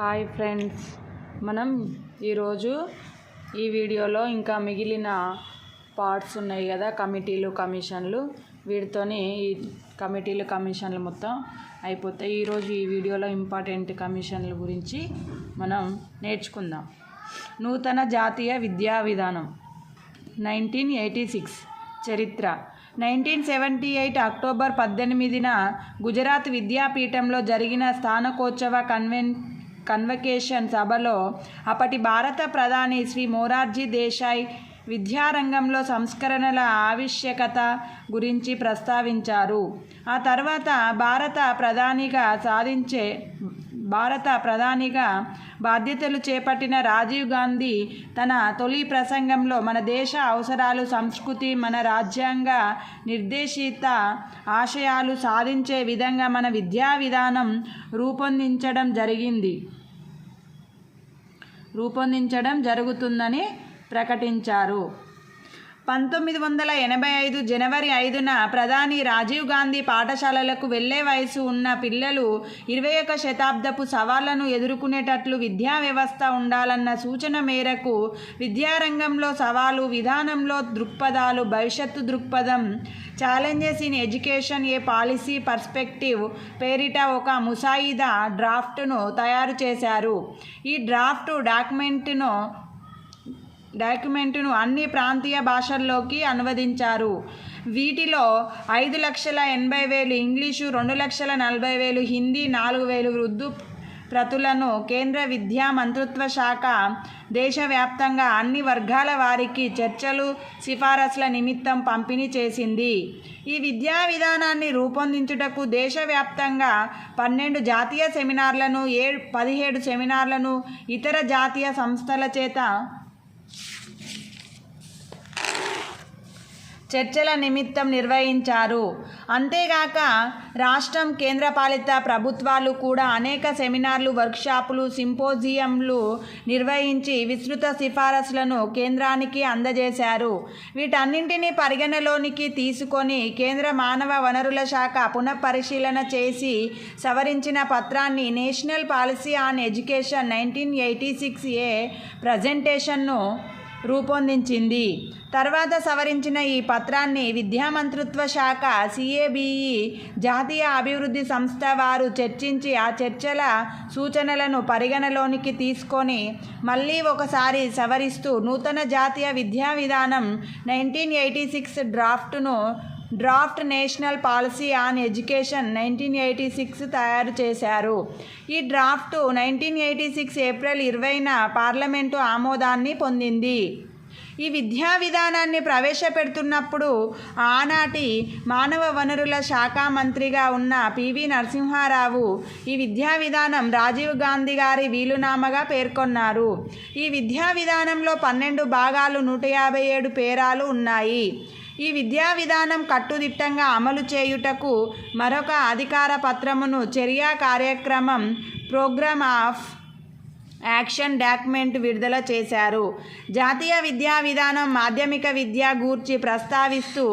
Hi friends. మనం ఈరోజు ఈ వీడియోలో ఇంకా మిగిలిన పార్ట్స్ ఉన్నాయి కదా కమిటీలు కమిషన్లు. వీటితోని ఈ కమిటీలు కమిషన్లు మొత్తం అయిపోతాయి. ఈరోజు ఈ వీడియోలో ఇంపార్టెంట్ కమిషన్ల గురించి మనం నేర్చుకుందాం. నూతన జాతీయ విద్యా విధానం నైన్టీన్ ఎయిటీ సిక్స్ చరిత్ర. నైన్టీన్ సెవెంటీ ఎయిట్ అక్టోబర్ పద్దెనిమిదిన గుజరాత్ విద్యాపీఠంలో జరిగిన స్థానకోత్సవ కన్వెన్ కన్వకేషన్ సభలో అప్పటి భారత ప్రధాని శ్రీ మొరార్జీ దేశాయ్ విద్యారంగంలో సంస్కరణల ఆవశ్యకత గురించి ప్రస్తావించారు. ఆ తర్వాత భారత ప్రధానిగా సాధించే భారత ప్రధానిగా బాధ్యతలు చేపట్టిన రాజీవ్ గాంధీ తన తొలి ప్రసంగంలో మన దేశ అవసరాలు సంస్కృతి మన రాజ్యాంగ నిర్దేశిత ఆశయాలు సాధించే విధంగా మన విద్యా విధానం రూపొందించడం జరిగింది. రూపొందించడం జరుగుతుందని ప్రకటించారు. పంతొమ్మిది వందల ఎనభై ఐదు జనవరి ఐదున ప్రధాని రాజీవ్ గాంధీ పాఠశాలలకు వెళ్ళే వయసు ఉన్న పిల్లలు ఇరవై ఒక శతాబ్దపు సవాళ్ళను ఎదుర్కొనేటట్లు విద్యా వ్యవస్థ ఉండాలన్న సూచన మేరకు విద్యారంగంలో సవాలు విధానంలో దృక్పథాలు భవిష్యత్తు దృక్పథం challenges in education a policy perspective పేరిట ఒక ముసాయిదా డ్రాఫ్ట్ను తయారు చేశారు. ఈ డ్రాఫ్ట్ డాక్యుమెంట్ను డాక్యుమెంట్ను అన్ని ప్రాంతీయ భాషల్లోకి అనువదించారు. వీటిలో ఐదు లక్షల ఎనభై వేలు ఇంగ్లీషు రెండు లక్షల నలభై వేలు హిందీ నాలుగు వేలు ఉర్దూ ప్రతులను కేంద్ర విద్యా మంత్రిత్వ శాఖ దేశవ్యాప్తంగా అన్ని వర్గాల వారికి చర్చలు సిఫారసుల నిమిత్తం పంపిణీ చేసింది. ఈ విద్యా విధానాన్ని రూపొందించుటకు దేశవ్యాప్తంగా పన్నెండు జాతీయ సెమినార్లను ఏ పదిహేడు సెమినార్లను ఇతర జాతీయ సంస్థల చేత చర్చల నిమిత్తం నిర్వహించారు. అంతేగాక రాష్ట్రం కేంద్రపాలిత ప్రభుత్వాలు కూడా అనేక సెమినార్లు వర్క్షాపులు సింపోజియంలు నిర్వహించి విస్తృత సిఫారసులను కేంద్రానికి అందజేశారు. వీటన్నింటినీ పరిగణలోనికి తీసుకొని కేంద్ర మానవ వనరుల శాఖ పునఃపరిశీలన చేసి సవరించిన పత్రాన్ని national policy on education nineteen eighty six a ప్రజెంటేషన్ను రూపొందించింది. తర్వాత సవరించిన ఈ పత్రాన్ని విద్యా మంత్రిత్వ శాఖ సిఏబిఈ జాతీయ అభివృద్ధి సంస్థ వారు చర్చించి ఆ చర్చల సూచనలను పరిగణలోనికి తీసుకొని మళ్ళీ ఒకసారి సవరిస్తూ నూతన జాతీయ విద్యా విధానం nineteen eighty six డ్రాఫ్ట్ను draft national policy on education nineteen eighty six తయారు చేశారు. ఈ draft nineteen eighty six April ఇరవైన పార్లమెంటు ఆమోదాన్ని పొందింది. ఈ విద్యా విధానాన్ని ప్రవేశపెడుతున్నప్పుడు ఆనాటి మానవ వనరుల శాఖ మంత్రిగా ఉన్న పివి నరసింహారావు ఈ విద్యా విధానం రాజీవ్ గాంధీ గారి వీలునామాగా పేర్కొన్నారు. ఈ విద్యా విధానంలో పన్నెండు భాగాలు నూట యాభై ఏడు పేరాలు ఉన్నాయి. ఈ విద్యా విధానం కట్టుదిట్టంగా అమలు చేయుటకు మరొక అధికార పత్రమును చర్యా కార్యక్రమం ప్రోగ్రామ్ ఆఫ్ యాక్షన్ డాక్యుమెంట్ విడుదల చేశారు. జాతీయ విద్యా విధానం మాధ్యమిక విద్య గూర్చి ప్రస్తావిస్తూ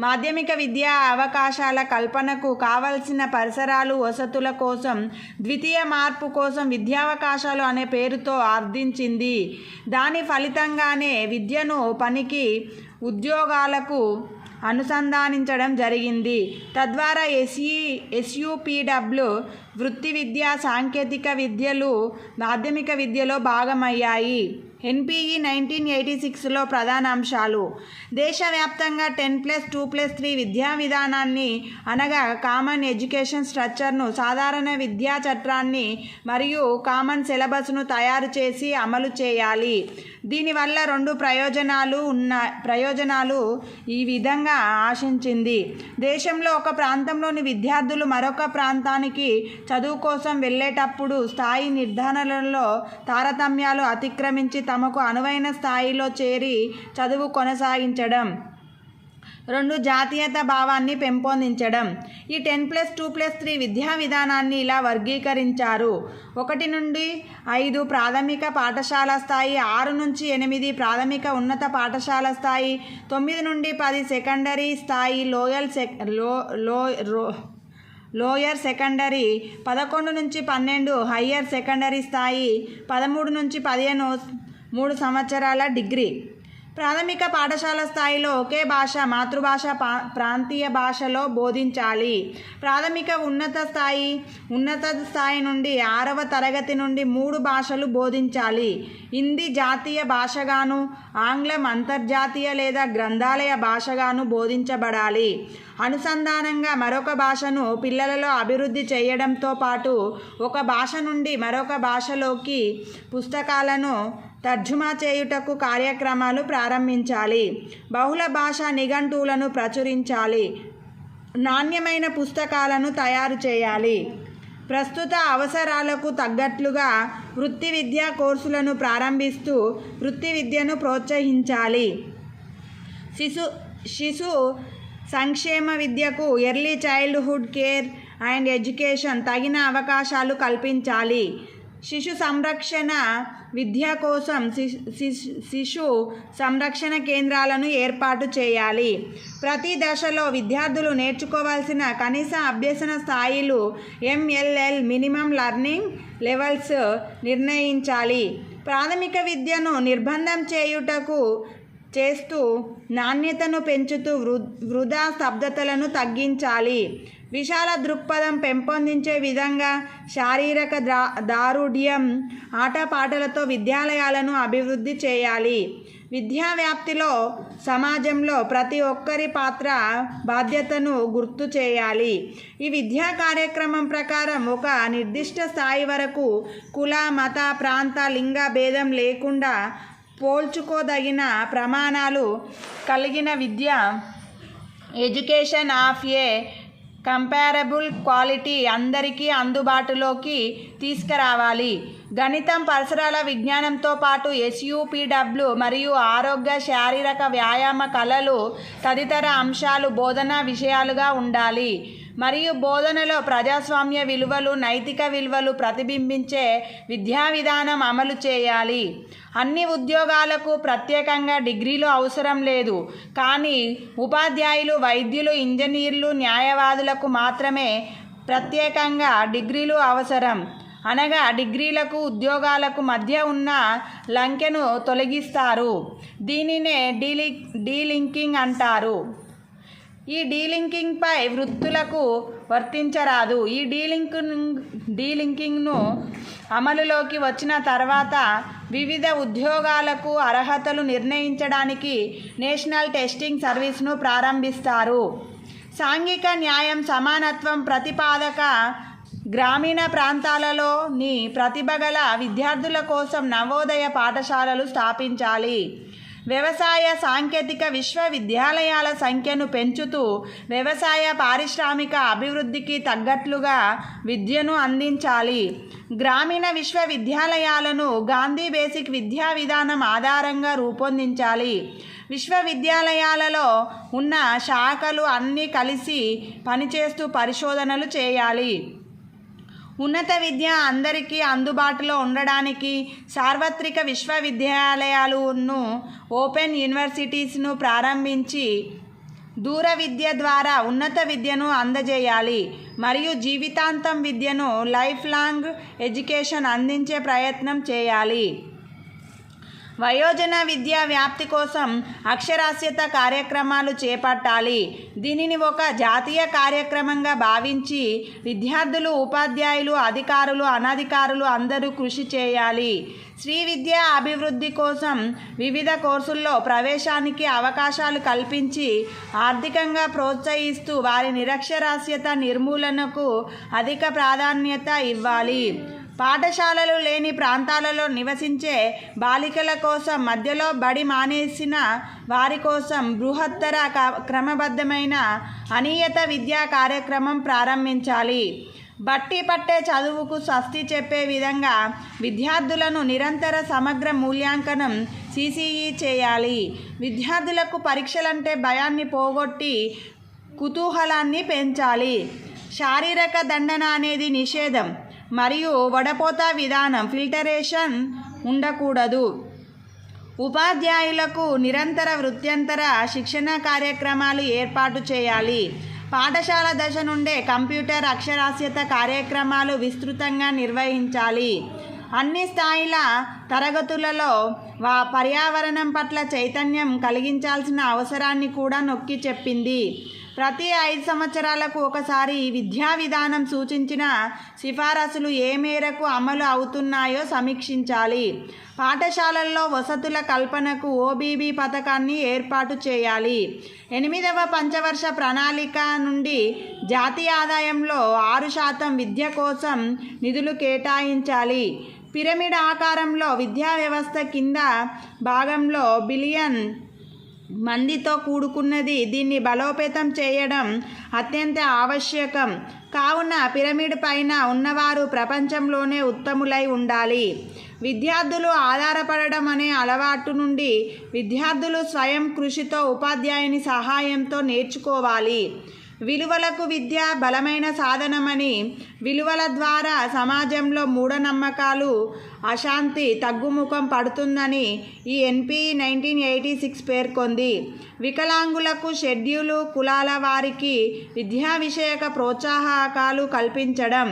మాధ్యమిక విద్యా అవకాశాల కల్పనకు కావలసిన పరిసరాలు వసతుల కోసం ద్వితీయ మార్పు కోసం విద్యావకాశాలు అనే పేరుతో అర్థించింది దాని ఫలితంగానే విద్యను పనికి ఉద్యోగాలకు అనుసంధానించడం జరిగింది. తద్వారా ఎస్ఈ ఎస్యూపీడబ్ల్యూ వృత్తి విద్య సాంకేతిక విద్యలు మాధ్యమిక విద్యలో భాగమయ్యాయి. ఎన్పిఈ నైన్టీన్ ఎయిటీ సిక్స్లో ప్రధాన అంశాలు. దేశవ్యాప్తంగా ten plus two plus three విద్యా విధానాన్ని అనగా కామన్ ఎడ్యుకేషన్ స్ట్రక్చర్ను సాధారణ విద్యా చట్టాన్ని మరియు కామన్ సిలబస్ను తయారు చేసి అమలు చేయాలి. దీనివల్ల రెండు ప్రయోజనాలు ఉన్న ప్రయోజనాలు ఈ విధంగా ఆశించింది. దేశంలో ఒక ప్రాంతంలోని విద్యార్థులు మరొక ప్రాంతానికి చదువు కోసం వెళ్ళేటప్పుడు స్థాయి నిర్ధారణలలో తారతమ్యాలు అతిక్రమించి తమకు అనువైన స్థాయిలో చేరి చదువు కొనసాగించడం. రెండు జాతీయత భావాన్ని పెంపొందించడం. ఈ ten plus two plus three విద్యా విధానాన్ని ఇలా వర్గీకరించారు. ఒకటి నుండి ఐదు ప్రాథమిక పాఠశాల స్థాయి ఆరు నుంచి ఎనిమిది ప్రాథమిక ఉన్నత పాఠశాల స్థాయి తొమ్మిది నుండి పది సెకండరీ స్థాయి లోయల్ సెక్లో లో రో లోయర్ సెకండరీ పదకొండు నుంచి పన్నెండు హయ్యర్ సెకండరీ స్థాయి పదమూడు నుంచి పదిహేను మూడు సంవత్సరాల డిగ్రీ. ప్రాథమిక పాఠశాల స్థాయిలో ఒకే భాష మాతృభాష పా ప్రాంతీయ భాషలో బోధించాలి. ప్రాథమిక ఉన్నత స్థాయి ఉన్నత స్థాయి నుండి ఆరవ తరగతి నుండి మూడు భాషలు బోధించాలి. హిందీ జాతీయ భాషగాను ఆంగ్లం అంతర్జాతీయ లేదా గ్రంథాలయ భాషగాను బోధించబడాలి. అనుసంధానంగా మరొక భాషను పిల్లలలో అభివృద్ధి చేయడంతో పాటు ఒక భాష నుండి మరొక భాషలోకి పుస్తకాలను తర్జుమా చేయుటకు కార్యక్రమాలు ప్రారంభించాలి. బహుళ భాషా నిఘంటువులను ప్రచురించాలి. నాణ్యమైన పుస్తకాలను తయారు చేయాలి. ప్రస్తుత అవసరాలకు తగ్గట్లుగా వృత్తి విద్యా కోర్సులను ప్రారంభిస్తూ వృత్తి విద్యను ప్రోత్సహించాలి. శిశు శిశు సంక్షేమ విద్యకు early childhood care and education తగిన అవకాశాలు కల్పించాలి. శిశు సంరక్షణ విద్య కోసం శిశు శిశు- శిశు సంరక్షణ కేంద్రాలను ఏర్పాటు చేయాలి. ప్రతి దశలో విద్యార్థులు నేర్చుకోవాల్సిన కనీస అభ్యసన స్థాయిలు ఎంఎల్ఎల్ మినిమం లర్నింగ్ లెవెల్స్ నిర్ణయించాలి. ప్రాథమిక విద్యను నిర్బంధం చేయుటకు చేస్తూ నాణ్యతను పెంచుతూ వృ వృధా స్తబ్దతలను తగ్గించాలి. విశాల దృక్పథం పెంపొందించే విధంగా శారీరక దా దారుఢ్యం ఆటపాటలతో విద్యాలయాలను అభివృద్ధి చేయాలి. విద్యా వ్యాప్తిలో సమాజంలో ప్రతి ఒక్కరి పాత్ర బాధ్యతను గుర్తు చేయాలి. ఈ విద్యా కార్యక్రమం ప్రకారం ఒక నిర్దిష్ట స్థాయి వరకు కుల మత ప్రాంత లింగ భేదం లేకుండా పోల్చుకోదగిన ప్రమాణాలు కలిగిన విద్య education of a comparable quality అందరికీ అందుబాటులోకి తీసుకురావాలి. గణితం పరిసరాల విజ్ఞానంతో పాటు ఎస్యూపీడబ్ల్యూ మరియు ఆరోగ్య శారీరక వ్యాయామ కళలు తదితర అంశాలు బోధనా విషయాలుగా ఉండాలి. మరియు బోధనలో ప్రజాస్వామ్య విలువలు నైతిక విలువలు ప్రతిబింబించే విద్యా విధానం అమలు చేయాలి. అన్ని ఉద్యోగాలకు ప్రత్యేకంగా డిగ్రీలు అవసరం లేదు. కానీ ఉపాధ్యాయులు వైద్యులు ఇంజనీర్లు న్యాయవాదులకు మాత్రమే ప్రత్యేకంగా డిగ్రీలు అవసరం. అనగా డిగ్రీలకు ఉద్యోగాలకు మధ్య ఉన్న లంకెను తొలగిస్తారు. దీనినే డీలి డీలింకింగ్ అంటారు. ఈ డీలింకింగ్పై వృత్తులకు వర్తించరాదు. ఈ డీలింక్ డీలింకింగ్ను అమలులోకి వచ్చిన తర్వాత వివిధ ఉద్యోగాలకు అర్హతలు నిర్ణయించడానికి నేషనల్ టెస్టింగ్ సర్వీస్ను ప్రారంభిస్తారు. సాంఘిక న్యాయం సమానత్వం ప్రతిపాదక గ్రామీణ ప్రాంతాలలోని ప్రతిభ గల విద్యార్థుల కోసం నవోదయ పాఠశాలలు స్థాపించాలి. వ్యవసాయ సాంకేతిక విశ్వవిద్యాలయాల సంఖ్యను పెంచుతూ వ్యవసాయ పారిశ్రామిక అభివృద్ధికి తగ్గట్లుగా విద్యను అందించాలి. గ్రామీణ విశ్వవిద్యాలయాలను గాంధీ బేసిక్ విద్యా విధానం ఆధారంగా రూపొందించాలి. విశ్వవిద్యాలయాలలో ఉన్న శాఖలు అన్నీ కలిసి పనిచేస్తూ పరిశోధనలు చేయాలి. ఉన్నత విద్య అందరికీ అందుబాటులో ఉండడానికి సార్వత్రిక విశ్వవిద్యాలయాలను ఓపెన్ యూనివర్సిటీస్ను ప్రారంభించి దూర విద్య ద్వారా ఉన్నత విద్యను అందజేయాలి మరియు జీవితాంతం విద్యను లైఫ్ లాంగ్ ఎడ్యుకేషన్ అందించే ప్రయత్నం చేయాలి. వయోజన విద్యా వ్యాప్తి కోసం అక్షరాస్యత కార్యక్రమాలు చేపట్టాలి. దీనిని ఒక జాతీయ కార్యక్రమంగా భావించి విద్యార్థులు ఉపాధ్యాయులు అధికారులు అనధికారులు అందరూ కృషి చేయాలి. శ్రీ విద్య అభివృద్ధి కోసం వివిధ కోర్సుల్లో ప్రవేశానికి అవకాశాలు కల్పించి ఆర్థికంగా ప్రోత్సహిస్తూ వారి నిరక్షరాస్యత నిర్మూలనకు అధిక ప్రాధాన్యత ఇవ్వాలి. పాఠశాలలు లేని ప్రాంతాలలో నివసించే బాలికల కోసం మధ్యలో బడి మానేసిన వారి కోసం బృహత్తర క- క్రమబద్ధమైన అనియత విద్యా కార్యక్రమం ప్రారంభించాలి. బట్టి పట్టే చదువుకు స్వస్తి చెప్పే విధంగా విద్యార్థులను నిరంతర సమగ్ర మూల్యాంకనం సిసిఈ చేయాలి. విద్యార్థులకు పరీక్షలంటే భయాన్ని పోగొట్టి కుతూహలాన్ని పెంచాలి. శారీరక దండన అనేది నిషేధం. మరియు వడపోత విధానం ఫిల్టరేషన్ ఉండకూడదు. ఉపాధ్యాయులకు నిరంతర వృత్యంతర శిక్షణ కార్యక్రమాలు ఏర్పాటు చేయాలి. పాఠశాల దశ నుండే కంప్యూటర్ అక్షరాస్యత కార్యక్రమాలు విస్తృతంగా నిర్వహించాలి. అన్ని స్థాయిల తరగతులలో వా పర్యావరణం పట్ల చైతన్యం కలిగించాల్సిన అవసరాన్ని కూడా నొక్కి చెప్పింది. ప్రతి ఐదు సంవత్సరాలకు ఒకసారి విద్యా విధానం సూచించిన సిఫారసులు ఏ మేరకు అమలు అవుతున్నాయో సమీక్షించాలి. పాఠశాలల్లో వసతుల కల్పనకు ఓబీబీ పథకాన్ని ఏర్పాటు చేయాలి. ఎనిమిదవ పంచవర్ష ప్రణాళిక నుండి జాతీయ ఆదాయంలో ఆరు శాతం విద్య కోసం నిధులు కేటాయించాలి. పిరమిడ్ ఆకారంలో విద్యా వ్యవస్థ కింద భాగంలో బిలియన్ మందితో కూడుకున్నది దీన్ని బలోపేతం చేయడం అత్యంత ఆవశ్యకం. కావున పిరమిడ్ పైన ఉన్నవారు ప్రపంచంలోనే ఉత్తములై ఉండాలి. విద్యార్థులు ఆధారపడడం అనే అలవాటు నుండి విద్యార్థులు స్వయం కృషితో ఉపాధ్యాయుని సహాయంతో నేర్చుకోవాలి. విలువలకు విద్య బలమైన సాధనమని విలువల ద్వారా సమాజంలో మూఢనమ్మకాలు అశాంతి తగ్గుముఖం పడుతుందని ఈ ఎన్పి నైన్టీన్ ఎయిటీ సిక్స్ పేర్కొంది. వికలాంగులకు షెడ్యూలు కులాల వారికి విద్యా విషయక ప్రోత్సాహకాలు కల్పించడం.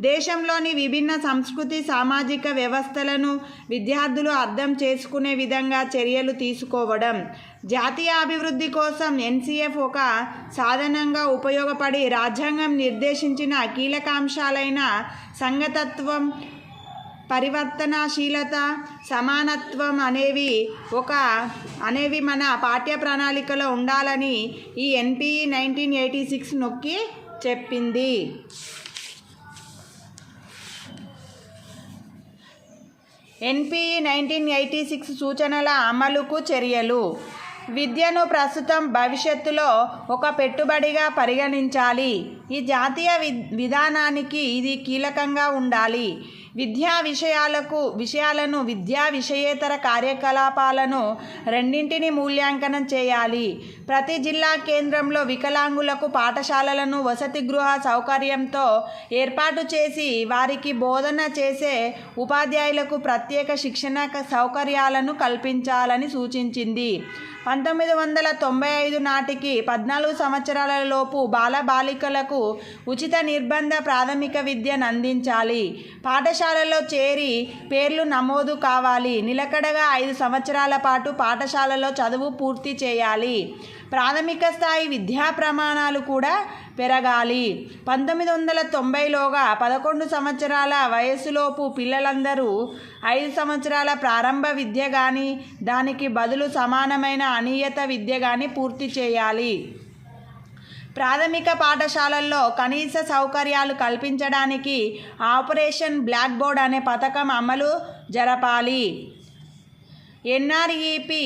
దేశంలోని విభిన్న సంస్కృతి సామాజిక వ్యవస్థలను విద్యార్థులు అర్థం చేసుకునే విధంగా చర్యలు తీసుకోవడం. జాతీయ అభివృద్ధి కోసం ఎన్సీఎఫ్ ఒక సాధనంగా ఉపయోగపడి రాజ్యాంగం నిర్దేశించిన కీలకాంశాలైన సంగతత్వం పరివర్తనశీలత సమానత్వం అనేవి ఒక అనేవి మన పాఠ్య ప్రణాళికలో ఉండాలని ఈ ఎన్పిఈ నైన్టీన్ ఎయిటీ సిక్స్ నొక్కి చెప్పింది. ఎన్పిఈ నైన్టీన్ ఎయిటీ సిక్స్ సూచనల అమలుకు చర్యలు. విద్యను ప్రస్తుతం భవిష్యత్తులో ఒక పెట్టుబడిగా పరిగణించాలి. ఈ జాతీయ వి విధానానికి ఇది కీలకంగా ఉండాలి. విద్యా విషయాలకు విషయాలను విద్యా విషయేతర కార్యకలాపాలను రెండింటిని మూల్యాంకనం చేయాలి. ప్రతి జిల్లా కేంద్రంలో వికలాంగులకు పాఠశాలలను వసతి గృహ సౌకర్యంతో ఏర్పాటు చేసి వారికి బోధన చేసే ఉపాధ్యాయులకు ప్రత్యేక శిక్షణ సౌకర్యాలను కల్పించాలని సూచించింది. పంతొమ్మిది వందల తొంభై ఐదు నాటికి పద్నాలుగు సంవత్సరాల లోపు బాలబాలికలకు ఉచిత నిర్బంధ ప్రాథమిక విద్యను అందించాలి పాఠశాలలో చేరి పేర్లు నమోదు కావాలి. నిలకడగా ఐదు సంవత్సరాల పాటు పాఠశాలలో చదువు పూర్తి చేయాలి. ప్రాథమిక స్థాయి విద్యా ప్రమాణాలు కూడా పెరగాలి. పంతొమ్మిది వందల తొంభైలోగా పదకొండు సంవత్సరాల వయసులోపు పిల్లలందరూ ఐదు సంవత్సరాల ప్రారంభ విద్య కానీ దానికి బదులు సమానమైన అనియత విద్య కానీ పూర్తి చేయాలి. ప్రాథమిక పాఠశాలల్లో కనీస సౌకర్యాలు కల్పించడానికి ఆపరేషన్ బ్లాక్ బోర్డ్ అనే పథకం అమలు జరపాలి. ఎన్ఆర్ఈపి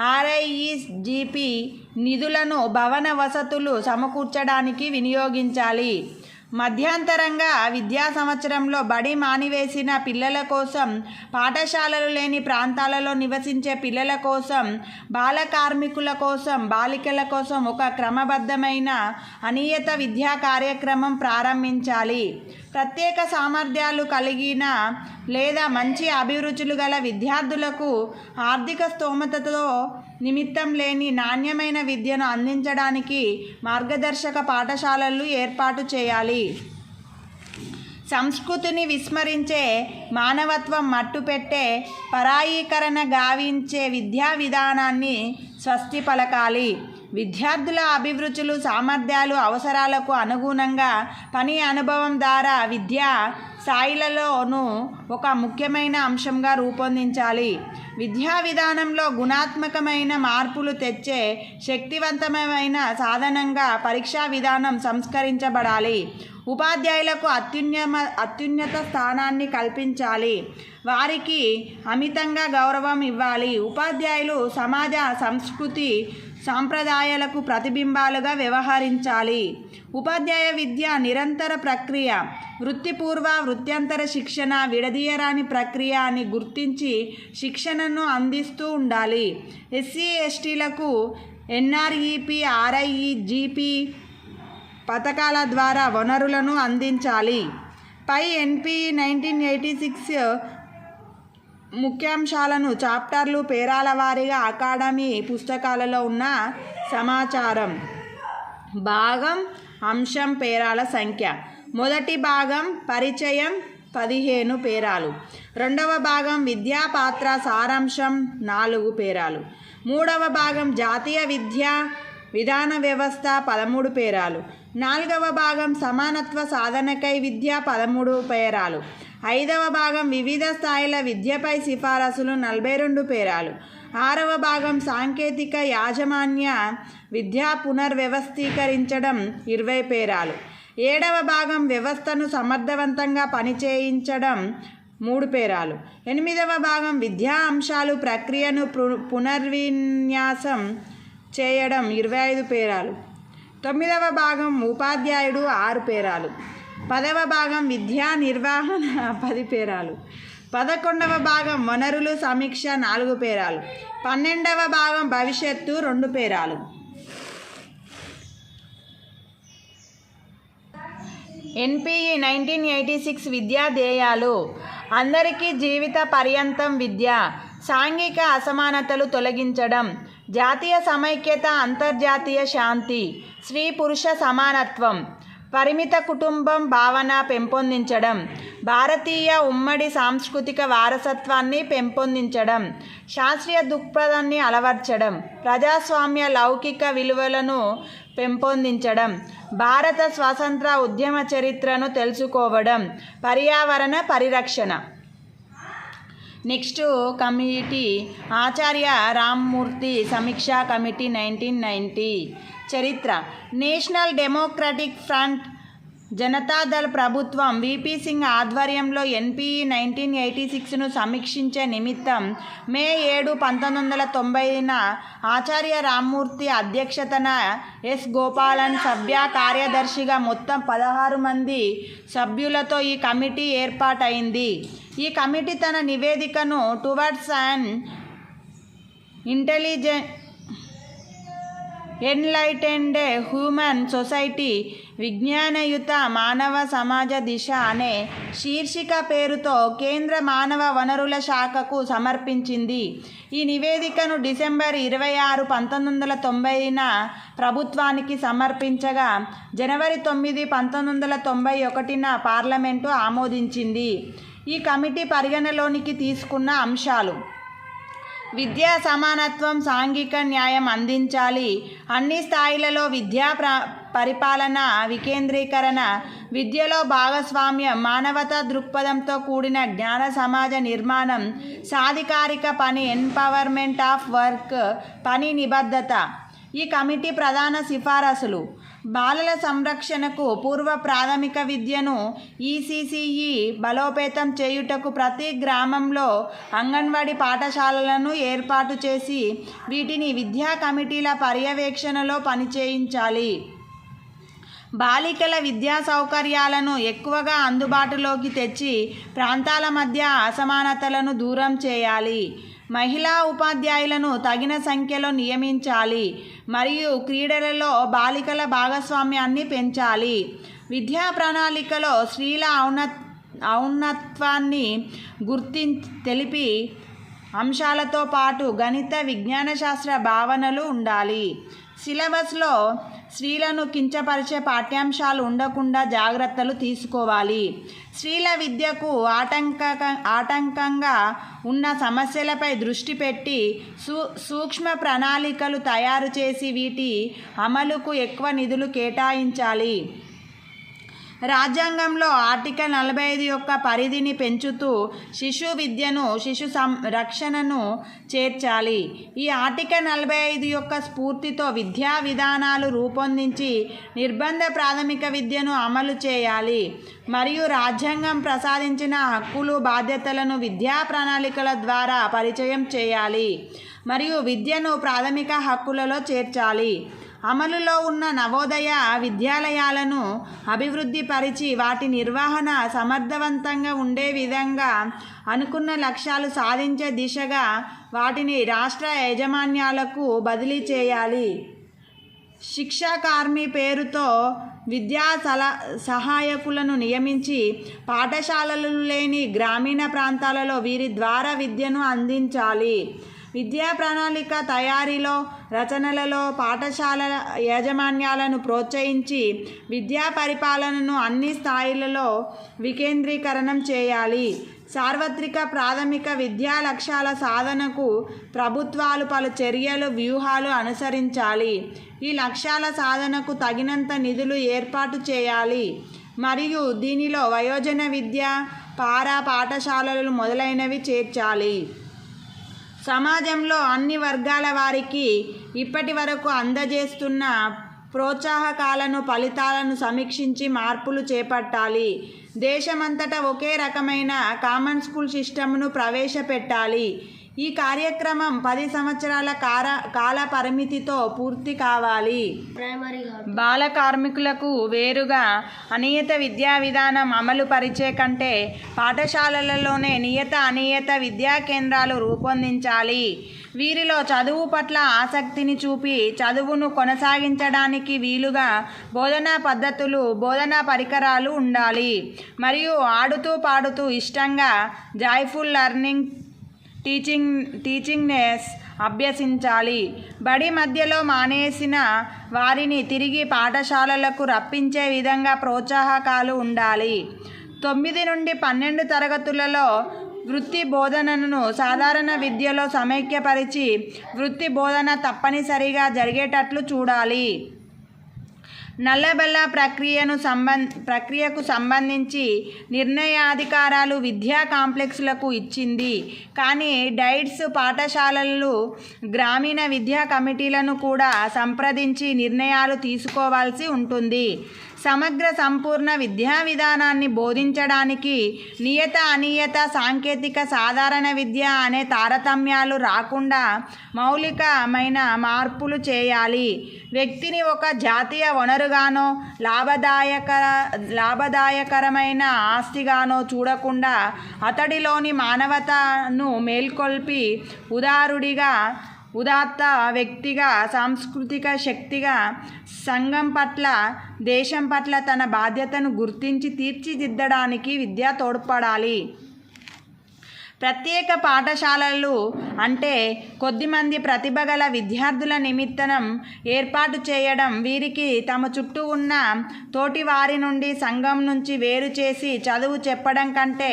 ఆర్ఐఈజిపి నిధులను భవన వసతులు సమకూర్చడానికి వినియోగించాలి. మధ్యాంతరంగా విద్యా సంవత్సరంలో బడి మానివేసిన పిల్లల కోసం పాఠశాలలు లేని ప్రాంతాలలో నివసించే పిల్లల కోసం బాల కార్మికుల కోసం బాలికల కోసం ఒక క్రమబద్ధమైన అనియత విద్యా కార్యక్రమం ప్రారంభించాలి. ప్రత్యేక సామర్థ్యాలు కలిగిన లేదా మంచి అభిరుచులు గల విద్యార్థులకు ఆర్థిక స్తోమతతో నిమిత్తం లేని నాణ్యమైన విద్యను అందించడానికి మార్గదర్శక పాఠశాలలు ఏర్పాటు చేయాలి. సంస్కృతిని విస్మరించే మానవత్వం మట్టుపెట్టే పరాయీకరణ గావించే విద్యా విధానాన్ని స్వస్తి పలకాలి. విద్యార్థుల అభిరుచులు సామర్థ్యాలు అవసరాలకు అనుగుణంగా పని అనుభవం ద్వారా విద్యా స్థాయిలలోనూ ఒక ముఖ్యమైన అంశంగా రూపొందించాలి. విద్యా విధానంలో గుణాత్మకమైన మార్పులు తెచ్చే శక్తివంతమైన సాధనంగా పరీక్షా విధానం సంస్కరించబడాలి. ఉపాధ్యాయులకు అత్యున్నమ అత్యున్నత స్థానాన్ని కల్పించాలి. వారికి అమితంగా గౌరవం ఇవ్వాలి. ఉపాధ్యాయులు సమాజ సంస్కృతి సాంప్రదాయాలకు ప్రతిబింబాలుగా వ్యవహరించాలి. ఉపాధ్యాయ విద్య నిరంతర ప్రక్రియ. వృత్తిపూర్వ వృత్యంతర శిక్షణ విడదీయరాని ప్రక్రియ అని గుర్తించి శిక్షణను అందిస్తూ ఉండాలి. ఎస్సీ ఎస్టీలకు ఎన్ఆర్ఈపి ఆర్ఐఈ జీపీ పథకాల ద్వారా వనరులను అందించాలి. పై N P nineteen eighty six ముఖ్యాంశాలను చాప్టర్లు పేరాల వారీగా అకాడమీ పుస్తకాలలో ఉన్న సమాచారం. భాగం అంశం పేరాల సంఖ్య. మొదటి భాగం పరిచయం పదిహేను పేరాలు. రెండవ భాగం విద్యా పాత్ర సారాంశం నాలుగు పేరాలు. మూడవ భాగం జాతీయ విద్యా విధాన వ్యవస్థ పదమూడు పేరాలు. నాలుగవ భాగం సమానత్వ సాధనకై విద్య పదమూడు పేరాలు. ఐదవ భాగం వివిధ స్థాయిల విద్యపై సిఫారసులు నలభై రెండు పేరాలు. ఆరవ భాగం సాంకేతిక యాజమాన్య విద్యా పునర్వ్యవస్థీకరించడం ఇరవై పేరాలు. ఏడవ భాగం వ్యవస్థను సమర్థవంతంగా పనిచేయించడం మూడు పేరాలు. ఎనిమిదవ భాగం విద్యా అంశాలు ప్రక్రియను పునర్విన్యాసం చేయడం ఇరవై ఐదు పేరాలు. తొమ్మిదవ భాగం ఉపాధ్యాయుడు ఆరు పేరాలు. పదవ భాగం విద్యా నిర్వహణ పది పేరాలు. పదకొండవ భాగం వనరులు సమీక్ష నాలుగు పేరాలు. పన్నెండవ భాగం భవిష్యత్తు రెండు పేరాలు. N P E nineteen eighty six విద్యా ధ్యేయాలు. అందరికీ జీవిత పర్యంతం విద్య. సాంఘిక అసమానతలు తొలగించడం. జాతీయ సమైక్యత అంతర్జాతీయ శాంతి. స్త్రీ పురుష సమానత్వం. పరిమిత కుటుంబం భావన పెంపొందించడం భారతీయ ఉమ్మడి సాంస్కృతిక వారసత్వాన్ని పెంపొందించడం శాస్త్రీయ దృక్పథాన్ని అలవర్చడం ప్రజాస్వామ్య లౌకిక విలువలను పెంపొందించడం భారత స్వాతంత్ర ఉద్యమ చరిత్రను తెలుసుకోవడం పర్యావరణ పరిరక్షణ. నెక్స్ట్ కమిటీ ఆచార్య రామ్మూర్తి సమీక్షా కమిటీ నైన్టీన్ నైంటీ చరిత్ర. నేషనల్ డెమోక్రటిక్ ఫ్రంట్ జనతాదళ్ ప్రభుత్వం విపి సింగ్ ఆధ్వర్యంలో N P E nineteen eighty సిక్స్ను సమీక్షించే నిమిత్తం మే ఏడు పంతొమ్మిది వందల తొంభైన ఆచార్య రామ్మూర్తి అధ్యక్షతన ఎస్ గోపాలన్ సభ్య కార్యదర్శిగా మొత్తం పదహారు మంది సభ్యులతో ఈ కమిటీ ఏర్పాటైంది. ఈ కమిటీ తన నివేదికను towards and intelligent enlightened human society విజ్ఞానయుత మానవ సమాజ దిశ అనే శీర్షిక పేరుతో కేంద్ర మానవ వనరుల శాఖకు సమర్పించింది. ఈ నివేదికను డిసెంబర్ ఇరవై ఆరు పంతొమ్మిది వందల తొంభైన ప్రభుత్వానికి సమర్పించగా జనవరి తొమ్మిది పంతొమ్మిది వందల తొంభై ఒకటిన పార్లమెంటు ఆమోదించింది. ఈ కమిటీ పరిగణలోనికి తీసుకున్న అంశాలు. విద్యా సమానత్వం సాంఘిక న్యాయం అందించాలి. అన్ని స్థాయిలలో విద్యా పరిపాలన వికేంద్రీకరణ విద్యలో భాగస్వామ్యం మానవతా దృక్పథంతో కూడిన జ్ఞాన సమాజ నిర్మాణం సాధికారిక పని ఎంపవర్మెంట్ ఆఫ్ వర్క్ పని నిబద్ధత. ఈ కమిటీ ప్రధాన సిఫారసులు. బాలల సంరక్షణకు పూర్వ ప్రాథమిక విద్యను ఈసీసీఈ బలోపేతం చేయుటకు ప్రతి గ్రామంలో అంగన్వాడీ పాఠశాలలను ఏర్పాటు చేసి వీటిని విద్యా కమిటీల పర్యవేక్షణలో పనిచేయించాలి. బాలికల విద్యా సౌకర్యాలను ఎక్కువగా అందుబాటులోకి తెచ్చి ప్రాంతాల మధ్య అసమానతలను దూరం చేయాలి. మహిళా ఉపాధ్యాయులను తగిన సంఖ్యలో నియమించాలి మరియు క్రీడలలో బాలికల భాగస్వామ్యాన్ని పెంచాలి. విద్యా ప్రణాళికలో స్త్రీల ఔన్న ఔన్నత్వాన్ని గుర్తి తెలిపి అంశాలతో పాటు గణిత విజ్ఞాన శాస్త్ర భావనలు ఉండాలి. సిలబస్లో స్త్రీలను కించపరిచే పాఠ్యాంశాలు ఉండకుండా జాగ్రత్తలు తీసుకోవాలి. స్త్రీల విద్యకు ఆటంక ఆటంకంగా ఉన్న సమస్యలపై దృష్టి పెట్టి సూ సూక్ష్మ ప్రణాళికలు తయారు చేసి వీటి అమలుకు ఎక్కువ నిధులు కేటాయించాలి. రాజ్యాంగంలో ఆర్టికల్ నలభై ఐదు యొక్క పరిధిని పెంచుతూ శిశు విద్యను శిశు సం రక్షణను చేర్చాలి. ఈ ఆర్టికల్ నలభై ఐదు యొక్క స్ఫూర్తితో విద్యా విధానాలు రూపొందించి నిర్బంధ ప్రాథమిక విద్యను అమలు చేయాలి. మరియు రాజ్యాంగం ప్రసాదించిన హక్కులు బాధ్యతలను విద్యా ప్రణాళికల ద్వారా పరిచయం చేయాలి. మరియు విద్యను ప్రాథమిక హక్కులలో చేర్చాలి. అమలులో ఉన్న నవోదయ విద్యాలయాలను అభివృద్ధి పరిచి వాటి నిర్వహణ సమర్థవంతంగా ఉండే విధంగా అనుకున్న లక్ష్యాలు సాధించే దిశగా వాటిని రాష్ట్ర యాజమాన్యాలకు బదిలీ చేయాలి. శిక్షా కార్మి పేరుతో విద్యా సల సహాయకులను నియమించి పాఠశాలలు లేని గ్రామీణ ప్రాంతాలలో వీరి ద్వారా విద్యను అందించాలి. విద్యా ప్రణాళిక తయారీలో రచనలలో పాఠశాల యాజమాన్యాలను ప్రోత్సహించి విద్యా పరిపాలనను అన్ని స్థాయిలలో వికేంద్రీకరణం చేయాలి. సార్వత్రిక ప్రాథమిక విద్యా లక్ష్యాల సాధనకు ప్రభుత్వాలు పలు చర్యలు వ్యూహాలు అనుసరించాలి. ఈ లక్ష్యాల సాధనకు తగినంత నిధులు ఏర్పాటు చేయాలి. మరియు దీనిలో వయోజన విద్య పారా పాఠశాలలు మొదలైనవి చేర్చాలి. సమాజంలో అన్ని వర్గాల వారికి ఇప్పటి వరకు అందజేస్తున్న ప్రోత్సాహకాలను ఫలితాలను సమీక్షించి మార్పులు చేపట్టాలి. దేశమంతటా ఒకే రకమైన కామన్ స్కూల్ సిస్టమ్ను ప్రవేశపెట్టాలి. ఈ కార్యక్రమం పది సంవత్సరాల కార కాల పరిమితితో పూర్తి కావాలి. బాల కార్మికులకు వేరుగా అనియత విద్యా విధానం అమలు పరిచే కంటే పాఠశాలలలోనే నియత అనియత విద్యా కేంద్రాలు రూపొందించాలి. వీరిలో చదువు పట్ల ఆసక్తిని చూపి చదువును కొనసాగించడానికి వీలుగా బోధనా పద్ధతులు బోధనా పరికరాలు ఉండాలి. మరియు ఆడుతూ పాడుతూ ఇష్టంగా జాయ్ఫుల్ లెర్నింగ్ టీచింగ్ టీచింగ్నెస్ అభ్యసించాలి. బడి మధ్యలో మానేసిన వారిని తిరిగి పాఠశాలలకు రప్పించే విధంగా ప్రోత్సాహకాలు ఉండాలి. తొమ్మిది నుండి పన్నెండు తరగతులలో వృత్తి బోధనను సాధారణ విద్యలో సమైక్యపరిచి వృత్తి బోధన తప్పనిసరిగా జరిగేటట్లు చూడాలి. నల్లబెల్ల ప్రక్రియను సంబం ప్రక్రియకు సంబంధించి నిర్ణయాధికారాలు విద్యా కాంప్లెక్స్లకు ఇచ్చింది. కానీ డైట్స్ పాఠశాలలు గ్రామీణ విద్యా కమిటీలను కూడా సంప్రదించి నిర్ణయాలు తీసుకోవాల్సి ఉంటుంది. సమగ్ర సంపూర్ణ విద్యా విధానాన్ని బోధించడానికి నియత అనియత సాంకేతిక సాధారణ విద్య అనే తారతమ్యాలు రాకుండా మౌలికమైన మార్పులు చేయాలి. వ్యక్తిని ఒక జాతీయ వనరు ఆస్తులుగానో లాభదాయక లాభదాయకరమైన ఆస్తిగానో చూడకుండా అతడిలోని మానవతను మేల్కొల్పి ఉదారుడిగా ఉదాత్త వ్యక్తిగా సాంస్కృతిక శక్తిగా సంఘం పట్ల దేశం పట్ల తన బాధ్యతను గుర్తించి తీర్చిదిద్దడానికి విద్య తోడ్పడాలి. ప్రత్యేక పాఠశాలలు అంటే కొద్దిమంది ప్రతిభ గల విద్యార్థుల నిమిత్తనం ఏర్పాటు చేయడం వీరికి తమ చుట్టూ ఉన్న తోటి వారి నుండి సంఘం నుంచి వేరు చేసి చదువు చెప్పడం కంటే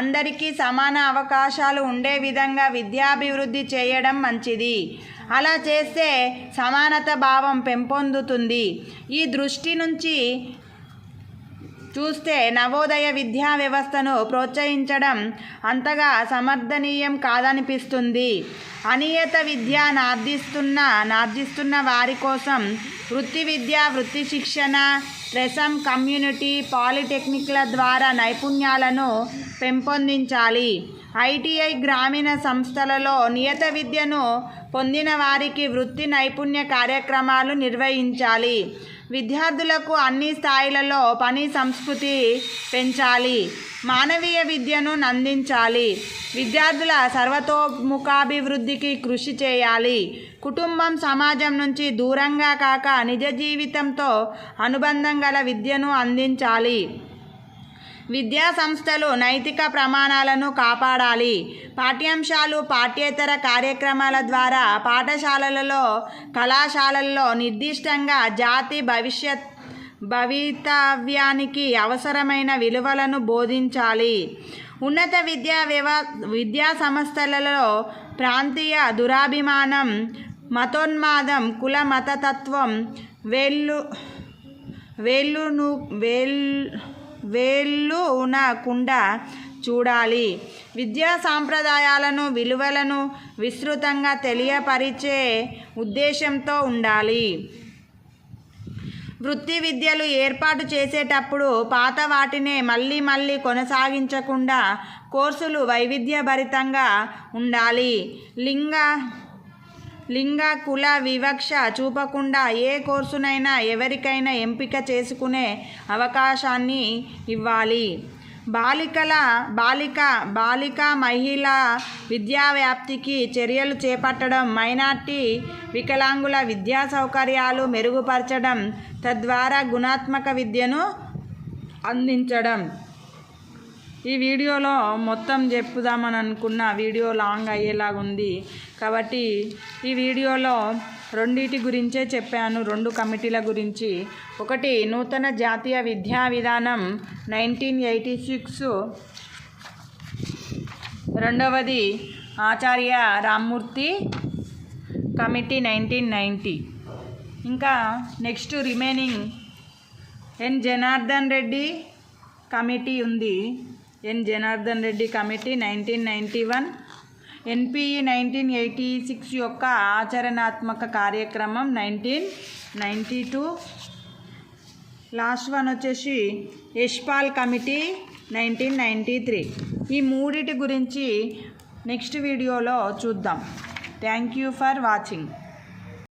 అందరికీ సమాన అవకాశాలు ఉండే విధంగా విద్యాభివృద్ధి చేయడం మంచిది. అలా చేస్తే సమానత భావం పెంపొందుతుంది. ఈ దృష్టి నుంచి చూస్తే నవోదయ విద్యా వ్యవస్థను ప్రోత్సహించడం అంతగా సమర్థనీయం కాదనిపిస్తుంది. అనియత విద్య నార్దిస్తున్న నార్జిస్తున్న వారి కోసం వృత్తి విద్య వృత్తి శిక్షణ రెసం కమ్యూనిటీ పాలిటెక్నిక్ల ద్వారా నైపుణ్యాలను పెంపొందించాలి. ఐటీఐ గ్రామీణ సంస్థలలో నియత విద్యను పొందిన వారికి వృత్తి నైపుణ్య కార్యక్రమాలు నిర్వహించాలి. విద్యార్థులకు అన్ని స్థాయిలలో పని సంస్కృతి పెంచాలి మానవీయ విద్యను అందించాలి విద్యార్థుల సర్వతోముఖాభివృద్ధికి కృషి చేయాలి. కుటుంబం సమాజం నుంచి దూరంగా కాక నిజ జీవితంతో అనుబంధం గల విద్యను అందించాలి. విద్యా సంస్థలు నైతిక ప్రమాణాలను కాపాడాలి. పాఠ్యాంశాలు పాఠ్యేతర కార్యక్రమాల ద్వారా పాఠశాలలలో కళాశాలల్లో నిర్దిష్టంగా జాతి భవిష్యత్ భవితవ్యానికి అవసరమైన విలువలను బోధించాలి. ఉన్నత విద్యా వ్యవ విద్యా సంస్థలలో ప్రాంతీయ దురాభిమానం మతోన్మాదం కుల మతతత్వం వేళ్ళు వేళ్ళును వేల్ వేళ్ళు ఉనకుండా చూడాలి. విద్యా సాంప్రదాయాలను విలువలను విస్తృతంగా తెలియపరిచే ఉద్దేశంతో ఉండాలి. వృత్తి విద్యలు ఏర్పాటు చేసేటప్పుడు పాత వాటినే మళ్ళీ మళ్ళీ కొనసాగించకుండా కోర్సులు వైవిధ్యభరితంగా ఉండాలి. లింగ లింగ కుల వివక్ష చూపకుండా ఏ కోర్సునైనా ఎవరికైనా ఎంపిక చేసుకునే అవకాశాన్ని ఇవ్వాలి. బాలికల బాలిక బాలిక మహిళ విద్యా వ్యాప్తికి చర్యలు చేపట్టడం మైనార్టీ వికలాంగుల విద్యా సౌకర్యాలు మెరుగుపరచడం తద్వారా గుణాత్మక విద్యను అందించడం. ఈ వీడియోలో మొత్తం చెప్పుదామని అనుకున్న వీడియో లాంగ్ అయ్యేలాగా ఉంది కాబట్టి ఈ వీడియోలో రెండిటి గురించే చెప్పాను రెండు కమిటీల గురించి. ఒకటి నూతన జాతీయ విద్యా విధానం నైన్టీన్ ఎయిటీ సిక్స్. రెండవది Acharya Rammurthy committee nineteen ninety ఇంకా next remaining N Janardhan Reddy committee ఉంది. N Janardhan Reddy committee nineteen ninety one. NPE nineteen eighty six యొక్క ఆచరణాత్మక కార్యక్రమం nineteen ninety two. Last one వచ్చేసి Yashpal committee nineteen ninety three. ఈ మూడిటి గురించి నెక్స్ట్ వీడియోలో చూద్దాం. Thank you for watching.